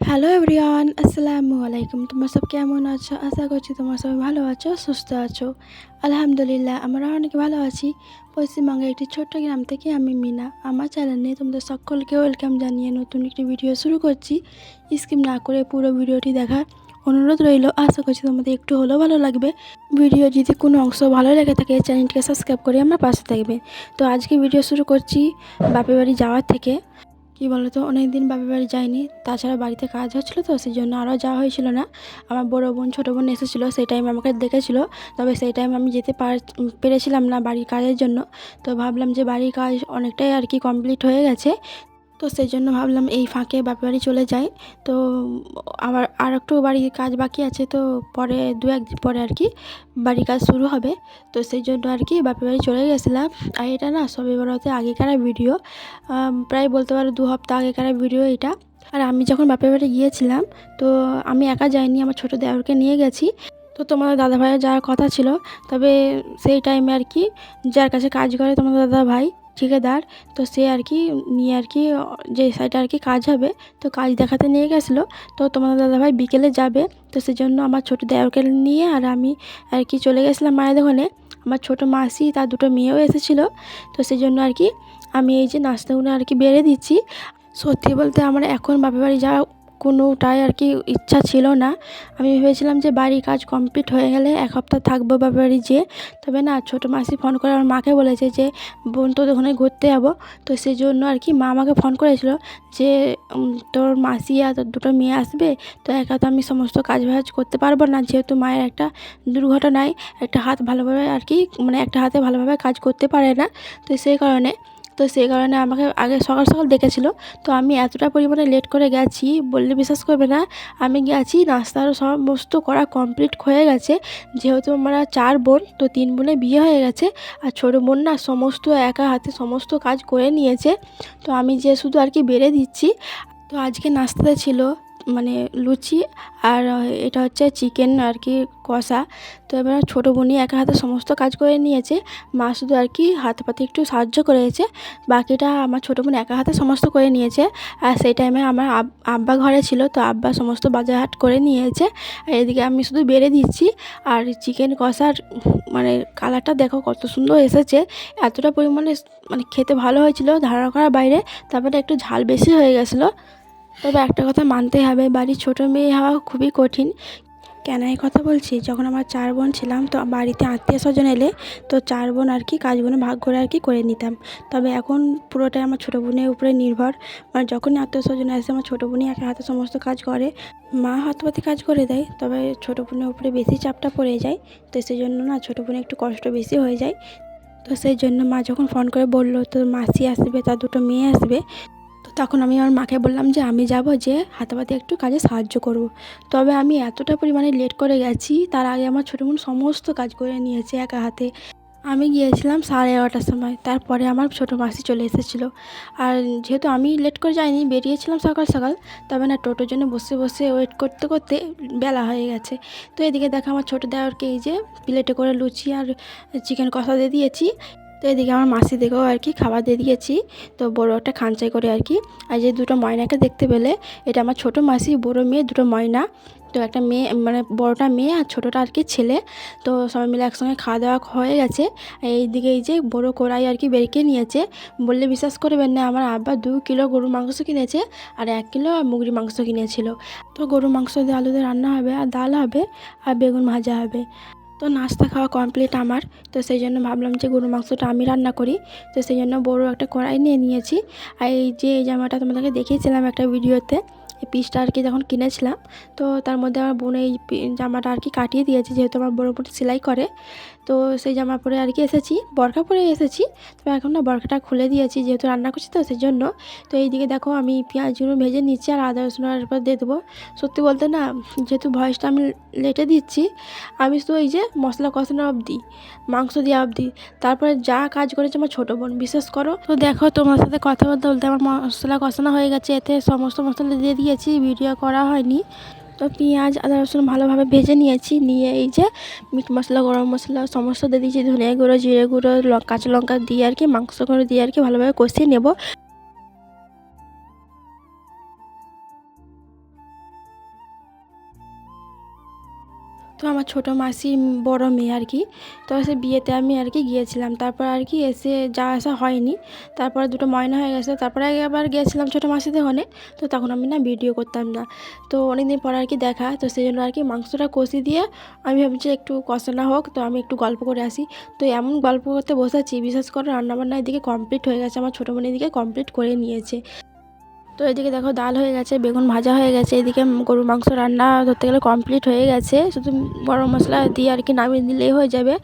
Hello everyone আসসালামু আলাইকুম তোমার সব কেমন আছো? আশা করছি তোমার সবাই ভালো আছো, সুস্থ আছো। আলহামদুলিল্লাহ, আমরা অনেক ভালো আছি। পশ্চিমবঙ্গের একটি ছোট্ট গ্রাম থেকে আমি মিনা। আমার চ্যানেলে তোমাদের সকলকে ওয়েলকাম জানিয়ে নতুন একটি ভিডিও শুরু করছি। স্কিপ না করে পুরো ভিডিওটি দেখার অনুরোধ রইল। আশা করছি তোমাদের একটু হলেও ভালো লাগবে। ভিডিও যদি কোনো অংশ ভালো লেগে থাকে চ্যানেলটিকে সাবস্ক্রাইব করে আমার পাশে থাকবে। তো আজকে ভিডিও শুরু করছি বাপের বাড়ি যাওয়ার থেকে। কি বলতো অনেক দিন বাপের বাড়ি যায়নি তাছাড়া বাড়িতে কাজ হচ্ছিল তো সেই জন্য আরও যাওয়া হয়েছিল না। আমার বড়ো বোন, ছোটো বোন এসেছিল, সেই টাইম আমাকে দেখেছিলো। তবে সেই টাইম আমি যেতে পার, পেরেছিলাম না বাড়ির কাজের জন্য। তো ভাবলাম যে বাড়ির কাজ অনেকটাই আর কি কমপ্লিট হয়ে গেছে। তো সেই জন্য ভাবলাম এই ফাঁকে বাপের বাড়ি চলে যাই। তো আবার আর একটু বাড়ির কাজ বাকি আছে, তো পরে দু একদিন পরে আর কি বাড়ির কাজ শুরু হবে। তো সেই জন্য আর কি বাপের বাড়ি চলে গেছিলাম। আর এটা না সবে বড়তে আগেকার ভিডিও। প্রায় বলতে পারো দু হপ্তাহ আগেকার ভিডিও এটা। আর আমি যখন বাপের বাড়ি গিয়েছিলাম, তো আমি একা যাইনি, আমার ছোটো দেওরকে নিয়ে গেছি। তো তোমাদের দাদা ভাইয়ের যাওয়ার কথা ছিল। তবে সেই টাইমে আর কি যার কাছে কাজ করে তোমাদের দাদা ভাই ঠিকাদার, তো সে আর কি নিয়ে আর কি, যে সাইডে আর কি কাজ হবে, তো কাজ দেখাতে নিয়ে গেছিল, তো তোমাদের দাদাভাই বিকেলে যাবে, তো সেজন্য আমার ছোটো দেওরকে নিয়ে আর আমি আর কি চলে গেছিলাম মায়ের দোকানে আমার ছোটো মাসি, তার দুটো মেয়েও এসেছিল, তো সেই জন্য আর কি আমি এই যে নাস্তাগুলো আর কি বেড়ে দিচ্ছি। সত্যি বলতে আমার এখন বাপের বাড়ি যাওয়া কোনোটাই আর কি ইচ্ছা ছিল না। আমি ভেবেছিলাম যে বাড়ির কাজ কমপ্লিট হয়ে গেলে এক সপ্তাহ থাকব বাপের বাড়ি যেয়ে। তবে না, ছোটো মাসি ফোন করে আমার মাকে বলেছে যে, বোন তো ওখানে ঘুরতে যাব। তো সেই জন্য আর কি মা আমাকে ফোন করেছিল যে তোর মাসি আর তোর দুটো মেয়ে আসবে, তো একা তো আমি সমস্ত কাজ বাজ করতে পারব না। যেহেতু মায়ের একটা দুর্ঘটনায় একটা হাত ভালোভাবে আর কি মানে একটা হাতে ভালোভাবে কাজ করতে পারে না। তো সেই কারণে তো সেই কারণে আমাকে আগে সকাল সকাল ডেকেছিলো। তো আমি এতটা পরিমাণে লেট করে গেছি, বললে বিশ্বাস করবে না। আমি গেছি নাস্তার সমস্ত করা কমপ্লিট হয়ে গেছে। যেহেতু আমরা চার বোন, তো তিন বোনে বিয়ে হয়ে গেছে। আর ছোটো বোন না সমস্ত একা হাতে সমস্ত কাজ করে নিয়েছে। তো আমি যে শুধু আর কি বেড়ে দিচ্ছি। তো আজকে নাস্তাতে ছিল। মানে লুচি আর এটা হচ্ছে চিকেন আর কি কষা। তো এবার ছোটো বোনই একা হাতে সমস্ত কাজ করে নিয়েছে। মা শুধু আর কি হাতে পাতে একটু সাহায্য করেছে। বাকিটা আমার ছোটো বোন একা হাতে সমস্ত করে নিয়েছে। আর সেই টাইমে আমার আব্বা ঘরে ছিল, তো আব্বা সমস্ত বাজার হাট করে নিয়েছে। আর এদিকে আমি শুধু বেড়ে দিচ্ছি। আর চিকেন কষার মানে কালারটা দেখো কত সুন্দর এসেছে। এতটা পরিমাণে মানে খেতে ভালো হয়েছিল ধারণা করার বাইরে। তারপরে একটু ঝাল বেশি হয়ে গেছিল। তবে একটা কথা মানতেই হবে, বাড়ির ছোটো মেয়ে হওয়া খুবই কঠিন। কেন এই কথা বলছি? যখন আমার চার বোন ছিলাম, তো বাড়িতে আত্মীয় স্বজন এলে তো চার বোন আর কি কাজগুলো ভাগ করে আর কি করে নিতাম। তবে এখন পুরোটাই আমার ছোটো বোনের উপরে নির্ভর। মানে যখনই আত্মীয় স্বজন আসে, আমার ছোটো বোনই একা হাতে সমস্ত কাজ করে। মা হাতপাতি কাজ করে দেয়, তবে ছোটো বোনের উপরে বেশি চাপটা পড়ে যায়। তো সেই জন্য না, ছোটো বোনের একটু কষ্ট বেশি হয়ে যায়। তো সেই জন্য মা যখন ফোন করে বলল, তোর মাসি আসবে, তার দুটো মেয়ে আসবে। তো তখন আমি আমার মাকে বললাম যে আমি যাব যে হাতাপাতে একটু কাজে সাহায্য করব। তবে আমি এতটা পরিমাণে লেট করে গেছি, তার আগে আমার ছোটো বোন সমস্ত কাজ করে নিয়েছে একা হাতে। আমি গিয়েছিলাম সাড়ে এগারোটার সময়, তারপরে আমার ছোটো মাসি চলে এসেছিল। আর যেহেতু আমি লেট করে যাইনি, বেরিয়েছিলাম সকাল সকাল, তবে না টোটোর জন্য বসে বসে ওয়েট করতে করতে বেলা হয়ে গেছে। তো এদিকে দেখো আমার ছোটো দেওয়ারকে এই যে প্লেটে করে লুচি আর চিকেন কষা দিয়ে দিয়েছি। তো এদিকে আমার মাসি দেখেও আর কি খাবার দিয়ে দিয়েছি। তো বড়ো একটা খাঞ্চাই করে আর কি। আর যে দুটো ময়নাকে দেখতে পেলে, এটা আমার ছোটো মাসি, বড় মেয়ে, দুটো ময়না। তো একটা মেয়ে মানে বড়োটা মেয়ে আর ছোটোটা আর কি ছেলে। তো সবাই মিলে একসঙ্গে খাওয়া দাওয়া হয়ে গেছে। এইদিকে এই যে বড়ো কড়াই আর কি বেরকে নিয়েছে। বললে বিশ্বাস করবেন না, আমার আব্বা দু কিলো গরুর মাংস কিনেছে আর এক কিলো মুগরি মাংস কিনেছিল। তো গরুর মাংস দিয়ে আলু দিয়ে রান্না হবে, আর ডাল হবে, আর বেগুন ভাজা হবে। তো নাস্তা খাওয়া কমপ্লিট আমার। তো সেই জন্য ভাবলাম যে গরুর মাংসটা আমি রান্না করি। তো সেই জন্য বড় একটা কড়াই নিয়ে নিয়েছি। আর এই যে, এই জামাটা তোমাদেরকে দেখিয়েছিলাম একটা ভিডিওতে এই পিসটা আর কি যখন কিনেছিলাম, তো তার মধ্যে আমার বোন এই জামাটা আর কি কাটিয়ে দিয়েছে, যেহেতু আমার বড় বোন সেলাই করে। তো সেই জামা পরে আর কি এসেছি, বরখা পরে এসেছি। তো এখন না বরখাটা খুলে দিয়েছি, যেহেতু রান্না করছি তো সেই জন্য তো এইদিকে দেখো আমি পেঁয়াজগুলো ভেজে নিচ্ছি আর আদা রসুন আর পর দিয়ে দেবো। সত্যি বলতে না, যেহেতু ভয়েসটা আমি লেটে দিচ্ছি, আমি শুধু এই যে মশলা কষানো অবধি, মাংস দিয়ে অবধি, তারপরে যা কাজ করেছে আমার ছোটো বোন, বিশ্বাস করো। তো দেখো তোমার সাথে কথা বলতে বলতে আমার মশলা কষানো হয়ে গেছে, এতে সমস্ত মশলা দিয়ে দিয়ে দিয়েছি ভিডিও করা হয়নি। তো পেঁয়াজ, আদা, রসুন ভালোভাবে ভেজে নিয়েছি। নিয়ে এই যে মিট মশলা, গরম মশলা, সমস্ত দিয়ে দিয়েছি ধনিয়া গুঁড়ো, জিরে গুঁড়ো কাঁচা লঙ্কা দিয়ে আর কি, মাংস গুঁড়ো দিয়ে আর কি ভালোভাবে কষিয়ে নেব। তো আমার ছোটো মাসি বড় মেয়ে আর কি। তো সে বিয়েতে আমি আর কি গিয়েছিলাম। তারপর আর কি এসে যা আসা হয়নি। তারপর দুটো ময়না হয়ে গেছে। তারপরে আবার গিয়েছিলাম ছোটো মাসিদের ওখানে। তো তখন আমি না ভিডিও করতাম না। তো অনেকদিন পর আর কি দেখা। তো সেই জন্য আর কি মাংসটা কষি দিয়ে আমি ভাবছি একটু কষানো হোক, তো আমি একটু গল্প করে আসি। তো এমন গল্প করতে বসেছি, বিশেষ করে রান্নাবান্না এদিকে কমপ্লিট হয়ে গেছে। আমার ছোটো বোন এদিকে কমপ্লিট করে নিয়েছে। তো এদিকে দেখো ডাল হয়ে গেছে, বেগুন ভাজা হয়ে গেছে, এদিকে গরুর মাংস রান্না ধরতে গেলে কমপ্লিট হয়ে গেছে। শুধু গরম মশলা দিয়ে আর কি নামিয়ে দিলেই হয়ে যাবে।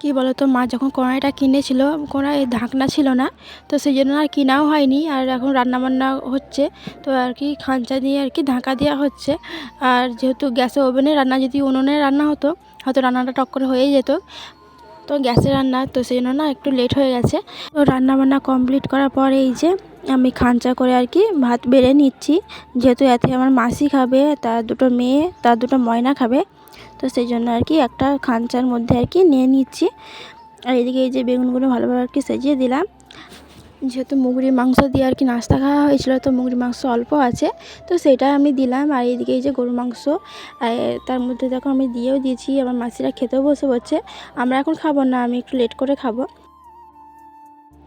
কি বলো তো মা যখন কড়াইটা কিনেছিল কড়াই ঢাকনা ছিল না, তো সেই জন্য আর কিনাও হয়নি। আর এখন রান্নাবান্না হচ্ছে, তো আর কি খাঁচা দিয়ে আর কি ঢাকা দেওয়া হচ্ছে। আর যেহেতু গ্যাসে ওভেনে রান্না, যদি উনুনে রান্না হতো, হয়তো রান্নাটা টক করে হয়েই যেত। তো গ্যাসে রান্না, তো সেই জন্য না একটু লেট হয়ে গেছে। তো রান্নাবান্না কমপ্লিট করার পরে এই যে আমি খাঞ্চা করে আর কি ভাত বেড়ে নিচ্ছি। যেহেতু এতে আমার মাসি খাবে, তার দুটো মেয়ে, তার দুটো ময়না খাবে, তো সেই জন্য আর কি একটা খাঞ্চার মধ্যে আর কি নিয়ে নিচ্ছি। আর এদিকে এই যে বেগুনগুলো ভালোভাবে আর কি সেজিয়ে দিলাম। যেহেতু মুগরির মাংস দিয়ে আর কি নাস্তা খাওয়া হয়েছিল, তো মুগরির মাংস অল্প আছে, তো সেটা আমি দিলাম। আর এইদিকে এই যে গরুর মাংস তার মধ্যে দেখো আমি দিয়েও দিয়েছি, আমার মাসিরা খেতেও বসে বসছে। আমরা এখন খাব না, আমি একটু লেট করে খাব।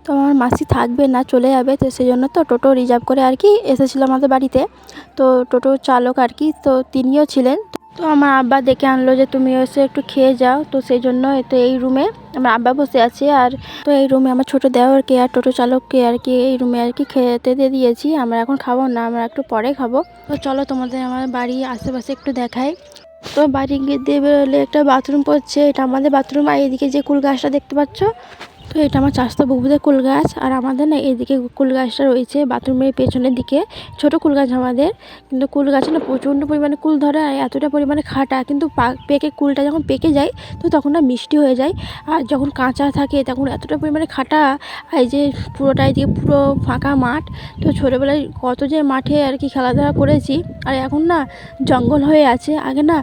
তো আমার মাসি থাকবে না, চলে যাবে, তো সেই জন্য তো টোটো রিজার্ভ করে আর কি এসেছিল আমাদের বাড়িতে। তো টোটো চালক আর কি, তো তিনিও ছিলেন। তো আমার আব্বা ডেকে আনলো যে, তুমি এসে একটু খেয়ে যাও। তো সেই জন্য তো এই রুমে আমার আব্বা বসে আছে আর তো এই রুমে আমার ছোটো দেওয়ারকে আর টোটো চালককে আর কি এই রুমে আর কি খেতে দিয়ে দিয়েছি। আমরা এখন খাব না, আমরা একটু পরে খাব। তো চলো তোমাদের আমার বাড়ি আশেপাশে একটু দেখাই। তো বাড়ি গিয়ে দিয়ে বেরোলে একটা বাথরুম পড়ছে, এটা আমাদের বাথরুম আর এদিকে যে কুল গাছটা দেখতে পাচ্ছ তো এটা আমার চাষতো বুবুদের কুল গাছ, আর আমাদের না এদিকে কুল গাছটা রয়েছে বাথরুমের পেছনের দিকে। ছোট কুল গাছ আমাদের, কিন্তু কুল গাছে না প্রচণ্ড পরিমাণে কুল ধরে আর এতটা পরিমাণে খাটা, কিন্তু পেকে কুলটা যখন পেকে যায়, তো তখন না মিষ্টি হয়ে যায়। আর যখন কাঁচা থাকে তখন এতটা পরিমাণে খাটা এই যে পুরোটা এদিকে পুরো ফাঁকা মাঠ, তো ছোটোবেলায় কত যে মাঠে আর কি খেলাধুলা করেছি, আর এখন না জঙ্গল হয়ে আছে। আগে না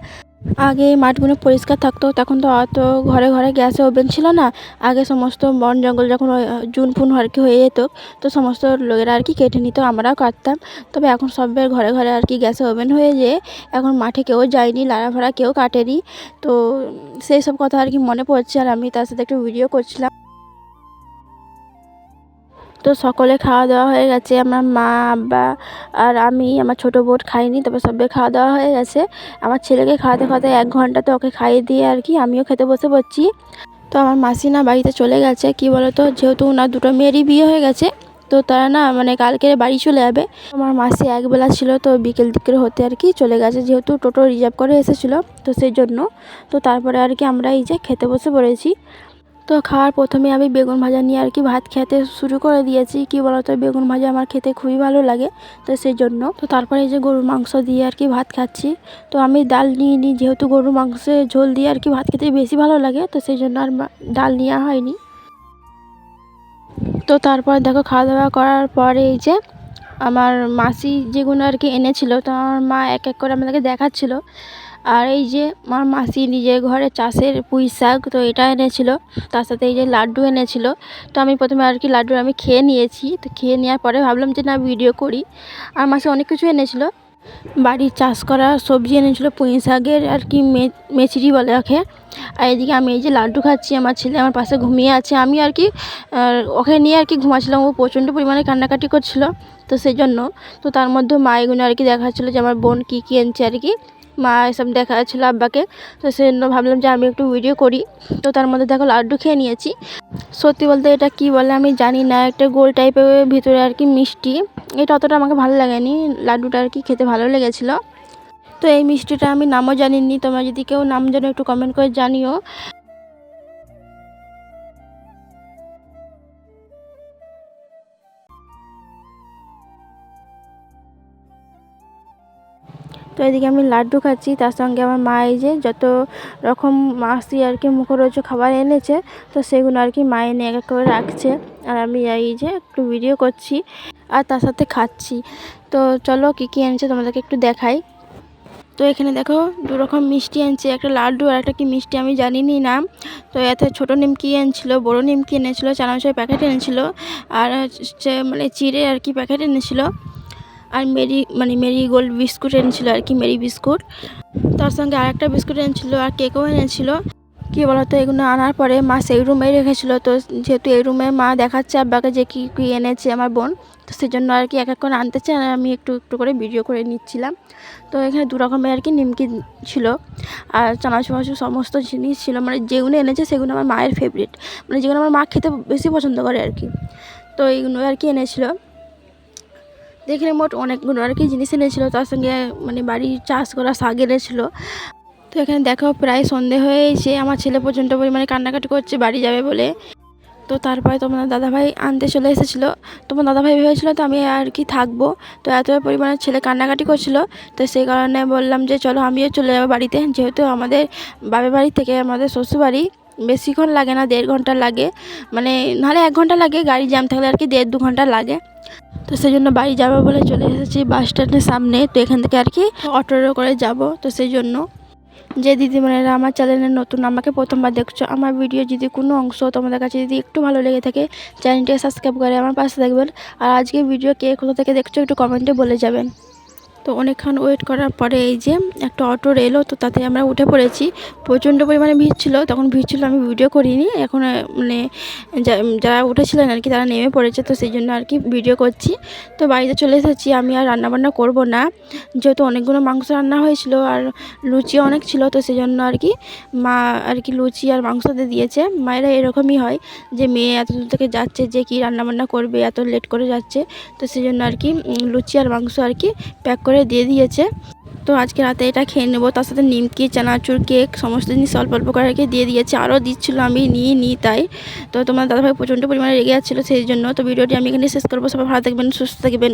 আগে মাঠগুলো পরিষ্কার থাকতো, তখন তো অত ঘরে ঘরে গ্যাসে ওভেন ছিল না। আগে সমস্ত বন জঙ্গল যখন জুন ফুন আর কি হয়ে যেত, তো সমস্ত লোকেরা আর কি কেটে নিত, আমরাও কাটতাম। তবে এখন সবের ঘরে ঘরে আর কি গ্যাসে ওভেন হয়ে যেয়ে, এখন মাঠে কেউ যায়নি লাড়া ভাড়া কেউ কাটেনি। তো সেই সব কথা আর কি মনে পড়ছে, আর আমি তার সাথে একটু ভিডিও করছিলাম। তো সকলে খাওয়া দাওয়া হয়ে গেছে। আমার মা, আব্বা আর আমি, আমার ছোটো বোট খাইনি, তবে সবাই খাওয়া দাওয়া হয়ে গেছে। আমার ছেলেকে খাওয়াতে খাওয়াতে এক ঘণ্টা তো ওকে খাইয়ে দিয়ে আর কি আমিও খেতে বসে পড়ছি। তো আমার মাসি না বাড়িতে চলে গেছে। কি বলতো, যেহেতু ওনার দুটো মেয়েরই বিয়ে হয়ে গেছে, তো তারা না মানে কালকে বাড়ি চলে যাবে। আমার মাসি একবেলা ছিল, তো বিকেল দিকের হতে আর কি চলে গেছে। যেহেতু টোটো রিজার্ভ করে এসেছিল, তো সেই জন্য তো তারপরে আর কি আমরা এই যে খেতে বসে পড়েছি। তো খাওয়ার প্রথমে আমি বেগুন ভাজা নিয়ে আর কি ভাত খেতে শুরু করে দিয়েছি। কি বলতো, বেগুন ভাজা আমার খেতে খুবই ভালো লাগে, তো সেই জন্য তো তারপরে এই যে গরুর মাংস দিয়ে আর কি ভাত খাচ্ছি। তো আমি ডাল নিয়ে নিই যেহেতু গরুর মাংসের ঝোল দিয়ে আর কি ভাত খেতে বেশি ভালো লাগে, তো সেই জন্য আর ডাল নেওয়া হয়নি। তো তারপর দেখো খাওয়া দাওয়া করার পরে এই যে আমার মাসি যেগুলো আর কি এনেছিল, তো আমার মা এক এক করে আমাদেরকে দেখাচ্ছিলো। আর এই যে আমার মাসি নিজের ঘরে চাষের পুঁই শাক তো এটা এনেছিল, তার সাথে এই যে লাড্ডু এনেছিল। তো আমি প্রথমে আর কি লাড্ডু আমি খেয়ে নিয়েছি, তো খেয়ে নেওয়ার পরে ভাবলাম যে না ভিডিও করি। আর মাসি অনেক কিছু এনেছিল। বাড়ির চাষ করা সবজি এনেছিল, পুঁই শাকের আর কি মেচড়ি বলে ওকে। আর এদিকে আমি এই যে লাড্ডু খাচ্ছি, আমার ছেলে আমার পাশে ঘুমিয়ে আছে। আমি আর কি ওকে নিয়ে আর কি ঘুমাচ্ছিলাম, ও প্রচণ্ড পরিমাণে কান্নাকাটি করছিল। তো সেই জন্য তো তার মধ্যে মা এগুলো আর কি দেখাচ্ছিলো যে আমার বোন কী কী এনেছে আর কি। মা এসব দেখা যাচ্ছিল আব্বাকে। তো সেই জন্য ভাবলাম যে আমি একটু ভিডিও করি। তো তার মধ্যে দেখো লাড্ডু খেয়ে নিয়েছি। সত্যি বলতে এটা কি বলে আমি জানি না। একটা গোল টাইপের ভিতরে আর কি মিষ্টি। এটা অতটা আমাকে ভালো লাগেনি। লাড্ডুটা আর কি খেতে ভালো লেগেছিলো। তো এই মিষ্টিটা আমি নামও জানিনি। তোমরা যদি কেউ নাম জানো একটু কমেন্ট করে জানিও। তো এদিকে আমি লাড্ডু খাচ্ছি, তার সঙ্গে আমার মা এই যে যত রকম মাসি আর কি মুখরোচ খাবার এনেছে, তো সেগুলো আর কি মা এনে এক এক করে রাখছে। আর আমি এই যে একটু ভিডিও করছি আর তার সাথে খাচ্ছি। তো চলো কী কী এনেছে তোমাদেরকে একটু দেখাই। তো এখানে দেখো দু রকম মিষ্টি আনছে একটা লাড্ডু আর একটা কি মিষ্টি আমি জানিনি নাম। তো এতে ছোটো নিমকি এনেছিল, বড়ো নিমকি এনেছিল চানাচুরের প্যাকেট এনেছিল, আর হচ্ছে মানে চিড়ে আর কি প্যাকেট এনেছিল। আর মেরি মানে মেরি গোল্ড বিস্কুট এনেছিলো আর কি, মেরি বিস্কুট। তার সঙ্গে আর একটা বিস্কুট এনেছিলো আর কেকও এনেছিল। কী বলতো, এগুলো আনার পরে মা সেই রুমেই রেখেছিল। তো যেহেতু এই রুমে মা দেখাচ্ছে আব্বাকে যে কী কী এনেছে আমার বোন, তো সেই জন্য আর কি এক এক করে আনতে চায়। আর আমি একটু একটু করে ভিডিও করে নিচ্ছিলাম। তো এখানে দু রকমের আর কি নিমকি ছিল। আর মাচুর সমস্ত জিনিস ছিল। মানে যেগুলো এনেছে সেগুলো আমার মায়ের ফেভারিট মানে যেগুলো আমার মা খেতে বেশি পছন্দ করে আর কি। তো এইগুলো আর কি এনেছিল। দেখে মোট অনেকগুলো আর কি জিনিস এনেছিলো, তার সঙ্গে মানে বাড়ির চাষ করা শাক এনেছিল। তো এখানে দেখো প্রায় সন্ধে হয়েছে আমার ছেলে প্রচণ্ড পরিমাণে কান্নাকাটি করছে, বাড়ি যাবে বলে। তো তারপরে তোমার দাদাভাই আনতে চলে এসেছিল। তোমার দাদাভাই ভেবেছিলো তো আমি আর কি থাকব, তো এত পরিমাণে ছেলে কান্নাকাটি করছিল, তো সেই কারণে বললাম যে চলো আমিও চলে যাব বাড়িতে। যেহেতু আমাদের বাবার বাড়ি থেকে আমাদের শ্বশুরবাড়ি বেশিক্ষণ লাগে না, দেড় ঘণ্টা লাগে। মানে নাহলে এক ঘণ্টা লাগে, গাড়ি জ্যাম থাকলে আর কি দেড় দু ঘণ্টা লাগে। তো সেই জন্য বাড়ি যাব বলে চলে এসেছি বাস স্ট্যান্ডের সামনে। তো এখান থেকে আর কি অটো করে যাব। তো সেই জন্য যে দিদিমণিরা আমার চ্যানেলে নতুন, আমাকে প্রথমবার দেখছ, আমার ভিডিও যদি কোনো অংশ তোমাদের কাছে যদি একটু ভালো লেগে থাকে চ্যানেলটিকে সাবস্ক্রাইব করে আমার পাশে দেখবেন আর আজকে ভিডিও কে কোথা থেকে দেখছ একটু কমেন্টে বলে যাবেন। তো অনেকক্ষণ ওয়েট করার পরে এই যে একটা অটো এলো, তো তাতে আমরা উঠে পড়েছি। প্রচণ্ড পরিমাণে ভিড় ছিল, তখন ভিড় ছিল আমি ভিডিও করিনি। এখন মানে যারা উঠেছিলেন আর কি, তারা নেমে পড়েছে, তো সেই জন্য আর কি ভিডিও করছি। তো বাড়িতে চলে এসেছি, আমি আর রান্নাবান্না করব না। যেহেতু অনেকগুলো মাংস রান্না হয়েছিল আর লুচি অনেক ছিল, তো সেই জন্য আর কি মা আর কি লুচি আর মাংস দিয়ে দিয়েছে। মায়েরা এরকমই হয় যে মেয়ে এত দূর থেকে যাচ্ছে যে কি রান্নাবান্না করবে, এত লেট করে যাচ্ছে। তো সেই জন্য আর কি লুচি আর মাংস আর কি প্যাক করে দিয়ে দিয়েছে। তো আজকে রাতে এটা খেয়ে নেব। তার সাথে নিমকি, চানাচুর, কেক, সমস্ত জিনিস অল্প অল্প করে রেখে দিয়ে দিয়েছে। আরও দিচ্ছিল আমি নিয়ে নিই তাই। তো তোমার দাদাভাই প্রচণ্ড পরিমাণে রেগে যাচ্ছিল সেই জন্য। তো ভিডিওটি আমি এখানে শেষ করব। সবাই ভালো থাকবেন, সুস্থ থাকবেন।